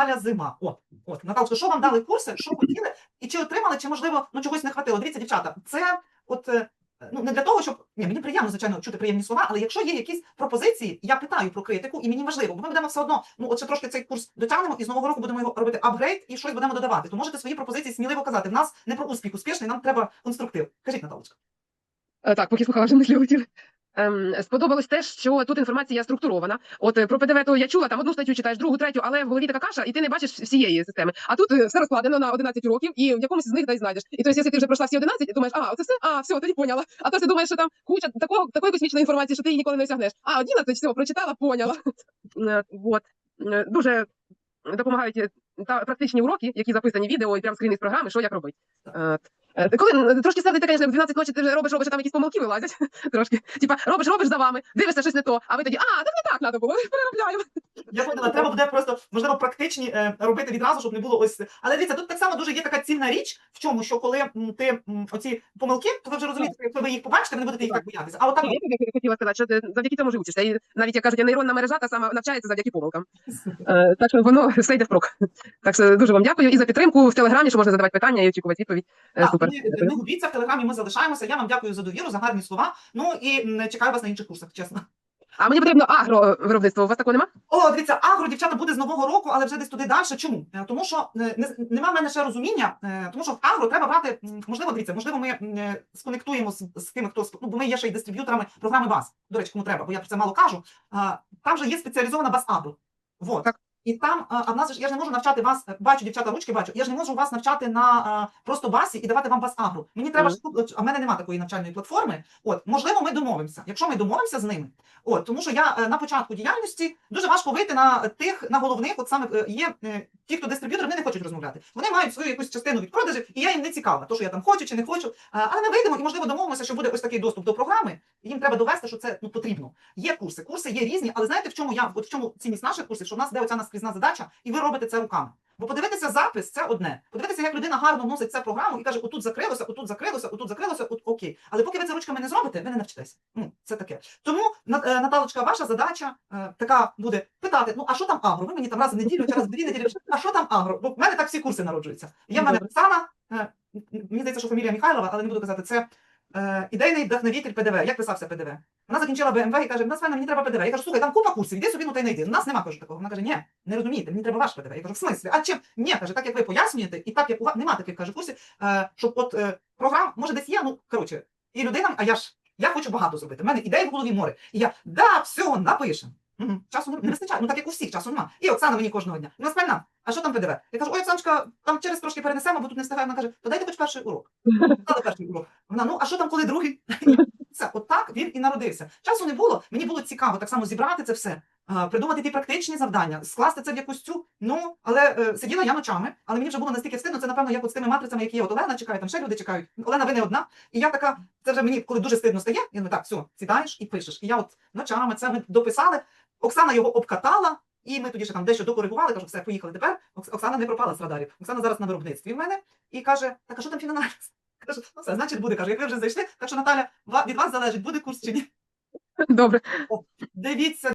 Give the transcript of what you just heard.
Наталя Зима. От, от, Наталочка, що вам дали курси, що хотіли, і чи отримали, чи можливо ну чогось не хватило? Дивіться, дівчата, це от. е, Ну, не для того, щоб ні, мені приємно, звичайно, чути приємні слова, але якщо є якісь пропозиції, я питаю про критику, і мені важливо, бо ми будемо все одно, ну от ще трошки цей курс дотягнемо, і з нового року будемо його робити апгрейд і щось будемо додавати. То можете свої пропозиції сміливо казати. В нас не про успіх успішний, нам треба конструктив. Кажіть, Наталочка. Е, Так, поки слухала вже мислі летіли. Ем, сподобалось те, що тут інформація структурована. От е, про ПДВ то я чула, там одну статтю читаєш, другу, третю, але в голові така каша, і ти не бачиш всієї системи. А тут е, все розкладено на 11 років, і в якомусь з них дай знайдеш. І тобто, якщо ти вже пройшла всі 11, і думаєш, а, оце все, а, все, тоді поняла. А то ти думаєш, що там куча такого, такої космічної інформації, що ти її ніколи не осягнеш. А, 11, все, прочитала, поняла. Е, Вот. Е, Дуже допомагають та практичні уроки, які записані відео і прям скрін із програми, що як робити. Е, Коли е, трошки сердить, звісно, в 12 ночі ти вже робиш, робиш, а там якісь помилки вилазять. Трошки. Типа, робиш, робиш за вами, дивишся щось не то, а ви тоді, а, так не так треба було, переробляємо. Я поняла, треба буде просто можливо практичні е, робити відразу, щоб не було ось. Але дивіться, тут так само дуже є така цільна річ, в чому, що коли м, ти м, оці помилки, то ви вже розумієте, що якщо ви їх побачите, ви не будете їх так боятися. А отак Я хотіла сказати, що ти завдяки цьому ж учишся. І навіть як кажуть, нейронна мережа та сама навчається завдяки помилкам. Е, Так що воно все йде впрок. Так що дуже вам дякую і за підтримку в телеграмі, що можна задавати питання і очікувати відповідь. Е, Так, Супер. не, не губіться в телеграмі. Ми залишаємося. Я вам дякую за довіру, за гарні слова. Ну і м, чекаю вас на інших курсах, чесно. А мені потрібно агровиробництво. У вас такого нема? О, дивіться, агро, дівчата, буде з нового року, але вже десь туди далі. Чому? Е, Тому що е, не, нема в мене ще розуміння, е, тому що в агро треба брати, можливо, дивіться, можливо, ми м, е, сконектуємо з, з тими, хто ну, бо ми є ще й дистриб'юторами програми БАС. До речі, кому треба, бо я про це мало кажу. Там же є спеціалізована баз агро. Вот. Так. І там, а а в нас ж я ж не можу навчати вас, е, бачу, дівчата, ручки бачу, я ж не можу вас навчати на просто басі і давати вам бас агро. Мені треба Мгм. ж а в мене немає такої навчальної платформи. От, можливо, ми домовимося. Якщо ми домовимося з ними, От, тому що я е, на початку діяльності дуже важко вийти на тих, на головних, от саме е, є е, ті, хто дистриб'ютор, вони не хочуть розмовляти. Вони мають свою якусь частину від продажів, і я їм не цікава, то що я там хочу чи не хочу. Е, Але ми вийдемо і можливо домовимося, що буде ось такий доступ до програми. Їм треба довести, що це ну потрібно. Є курси, курси є різні, але знаєте, в чому я от в чому цінність наших курсів, що в нас де оця наскрізна задача, і ви робите це руками. Бо подивитися запис це одне. Подивитися, як людина гарно вносить це програму і каже, отут закрилося, отут закрилося, отут закрилося, от окей. Але поки ви це ручками не зробите, ви не навчитеся. Ну, це таке. Тому, е, Наталочка, ваша задача е, така буде питати: ну а що там агро? Ви мені там раз в неділю чи раз в дві неділі, а що там агро? Бо в мене так всі курси народжуються. Є в мене. Оксана, е, мені здається, що фамілія Михайлова, але не буду казати, це е, ідейний вдохновитель ПДВ. Як писався ПДВ? Вона закінчила БМВ і каже: нас мені треба ПДВ. Я кажу, слухай, там купа курсів, іди собі, ну та й не. У нас нема кажу такого. Вона каже, ні, не розумієте, мені треба ваш ПДВ. Я кажу, в смислі? А чим? Ні, каже, так як ви пояснюєте, і так як у вас нема таких каже курсів, е, щоб от е, програм, може, десь є, ну коротше, і людина, а я ж я хочу багато зробити. У мене ідеї в голові море. І я да, все, напишемо. Часу не, вистачає, ну так як у всіх, часу нема. І Оксана мені кожного дня. Ну, спальна, а що там ПДВ? Я кажу, ой, Оксаночка, там через трошки перенесемо, бо тут не встигаю. Вона каже, то дайте хоч перший урок. Дали перший урок. Вона, ну а що там, коли другий? Це отак він і народився. Часу не було. Мені було цікаво так само зібрати це все, придумати ті практичні завдання, скласти це в якусь цю. Ну, але е, сиділа я ночами, але мені вже було настільки встидно, це напевно як от з тими матрицями, які є. От Олена чекає, там ще люди чекають. Олена, ви не одна. І я така, це вже мені, коли дуже стидно стає, я думаю, так, все, сідаєш і пишеш. І я от ночами це ми дописали. Оксана його обкатала. І ми тоді ще там дещо докоригували, кажу, все, поїхали тепер. Оксана не пропала з радарів. Оксана зараз на виробництві в мене і каже: так, а що там фінанс? Кажу, ну все, значить буде. Каже, як ви вже зайшли, так що Наталя, від вас залежить, буде курс чи ні. Добре. Дивіться,